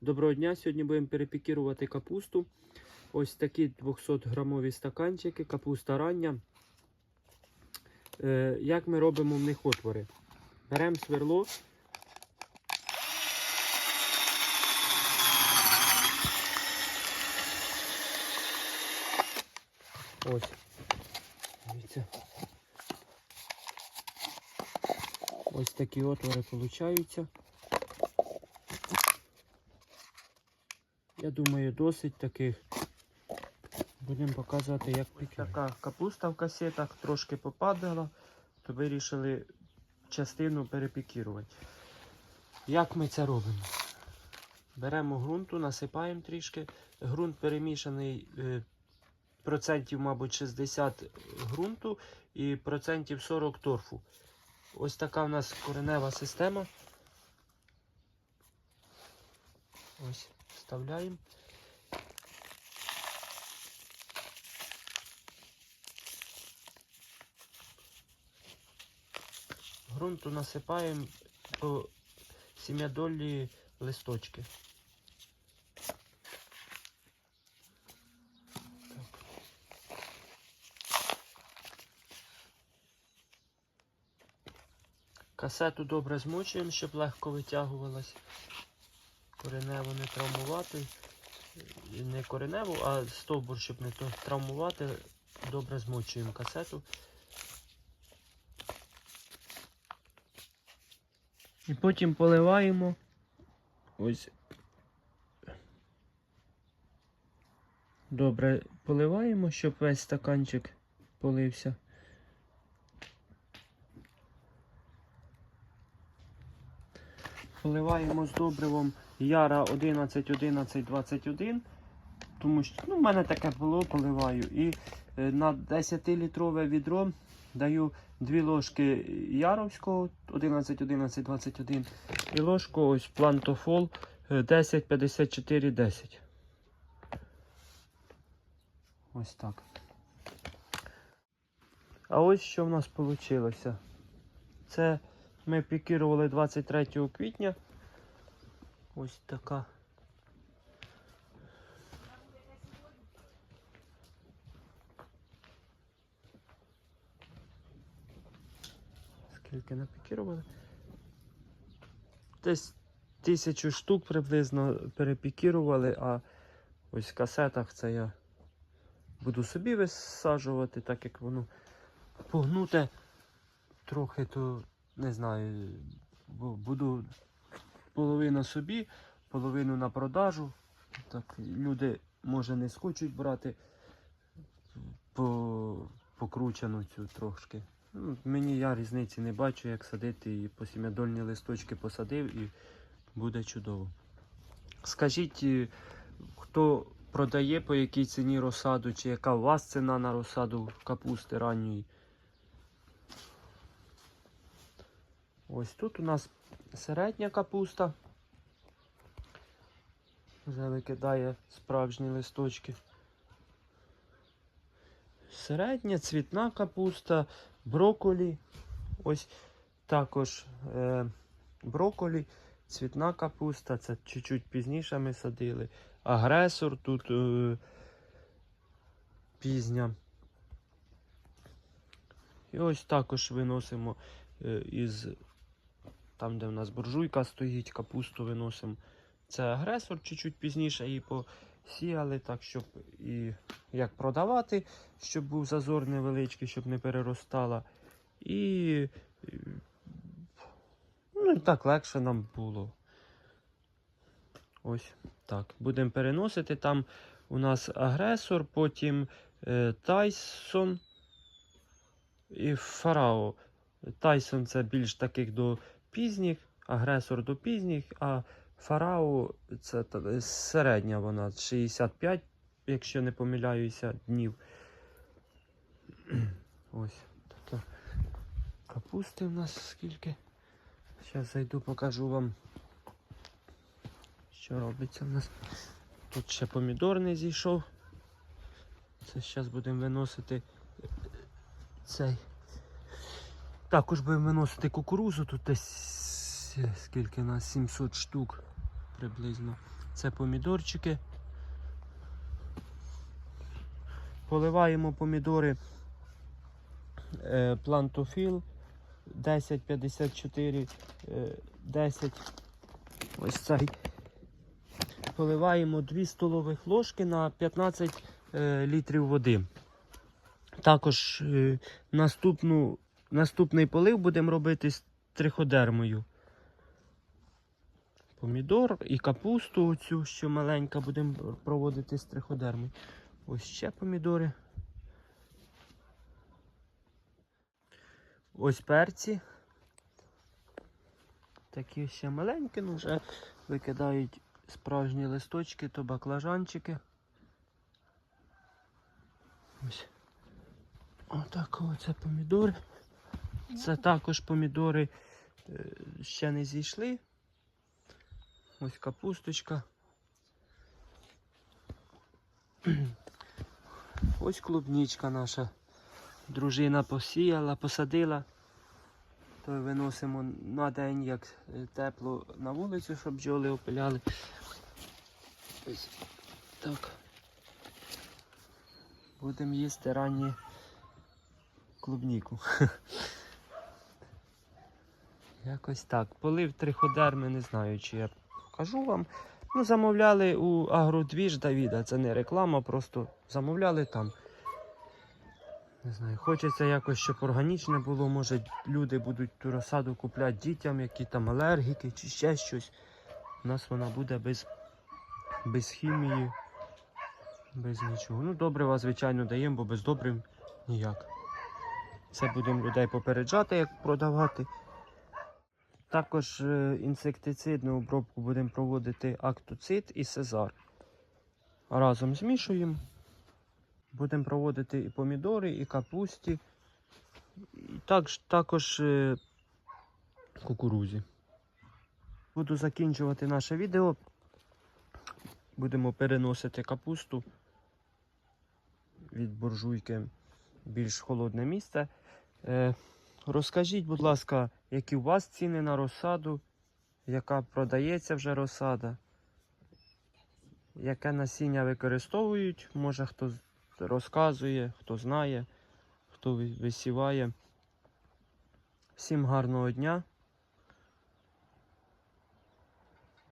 Доброго дня! Сьогодні будемо перепікірувати капусту. Ось такі 200 грамові стаканчики, капуста рання. Е, як ми робимо в них отвори? Беремо сверло. Ось. Ось такі отвори получаються. Я думаю, досить таких. Будемо показувати, як пікати. Така капуста в касетах трошки попадала, то вирішили частину перепікірувати. Як ми це робимо? Беремо ґрунту, насипаємо трішки. Ґрунт перемішаний е, процентів, мабуть, 60 ґрунту і процентів 40 торфу. Ось така в нас коренева система. Ось, вставляємо. Грунту насипаємо по сім'ядолі листочки. Касету добре змочуємо, щоб легко витягувалась. Коренево не травмувати. Не кореневу, а стовбур, щоб не травмувати. Добре змочуємо касету. І потім поливаємо. Ось. Добре поливаємо, щоб весь стаканчик полився. Поливаємо з добривом Яра 11, 11, 21. Тому що ну, в мене таке було, поливаю. І е, на 10-літрове відро даю 2 ложки Яровського 11, 11, 21 і ложку ось плантофол е, 10, 54, 10. Ось так. А ось що в нас вийшло. Це ми пікірували 23 квітня. Ось така. Скільки напікірували? Десь тисячу штук приблизно перепікірували, а ось в касетах це я буду собі висаджувати, так як воно погнуте трохи, то не знаю, буду половину собі, половину на продажу. Так, люди, може, не схочуть брати по, покручену цю трошки. Ну, мені я різниці не бачу, як садити і по сім'ядольні листочки посадив і буде чудово. Скажіть, е, хто продає по якій ціні розсаду, чи яка у вас ціна на розсаду капусти ранньої? Ось тут у нас середня капуста. Вже викидає справжні листочки. Середня цвітна капуста, броколі. Ось також е, броколі, цвітна капуста. Це чуть-чуть пізніше ми садили. Агресор тут е, пізня. І ось також виносимо е, із там, де в нас буржуйка стоїть, капусту виносимо. Це агресор, чуть-чуть пізніше її посіяли, так, щоб і як продавати, щоб був зазор невеличкий, щоб не переростала. І ну, так легше нам було. Ось так. Будемо переносити. Там у нас агресор, потім е, Тайсон і Фарао. Тайсон це більш таких до пізніх, агресор до пізніх, а Фарао це середня вона 65, якщо не помиляюся, днів. Ось така капусти в нас скільки. Зараз зайду, покажу вам, що робиться в нас. Тут ще помідор не зійшов. Це зараз будемо виносити цей. Також будемо виносити кукурузу, тут десь е, скільки у нас 700 штук. приблизно. Це помідорчики. Поливаємо помідори е, плантофіл 1054 е, 10. Ось цей. Поливаємо 2 столових ложки на 15 е, літрів води. Також е, наступну, наступний полив будемо робити з триходермою. Помідор і капусту, оцю, що маленька, будемо проводити з триходермою. Ось ще помідори. Ось перці. Такі ще маленькі, ну вже викидають справжні листочки, то баклажанчики. Ось. Отак оце помідори. Це також помідори е, ще не зійшли. Ось капусточка. Ось клубничка наша. Дружина посіяла, посадила. То виносимо на день, як е, тепло на вулицю, щоб бджоли опиляли. Ось так. Будемо їсти ранні клубніку. Якось так. Полив триходерми, не знаю, чи я покажу вам. Ну, замовляли у Агродвіж Давіда, це не реклама, просто замовляли там. Не знаю, хочеться якось, щоб органічне було. Може люди будуть ту розсаду купляти дітям, які там алергіки чи ще щось. У нас вона буде без, без хімії, без нічого. Ну, добрива, звичайно, даємо, бо без добрив ніяк. Це будемо людей попереджати, як продавати. Також е, інсектицидну обробку будемо проводити актоцид і сезар. Разом змішуємо. Будемо проводити і помідори, і капусті, і також, також е, кукурузі. Буду закінчувати наше відео. Будемо переносити капусту від буржуйки в більш холодне місце. Е, розкажіть, будь ласка, які у вас ціни на розсаду, яка продається вже розсада, яке насіння використовують, може хто розказує, хто знає, хто висіває. Всім гарного дня.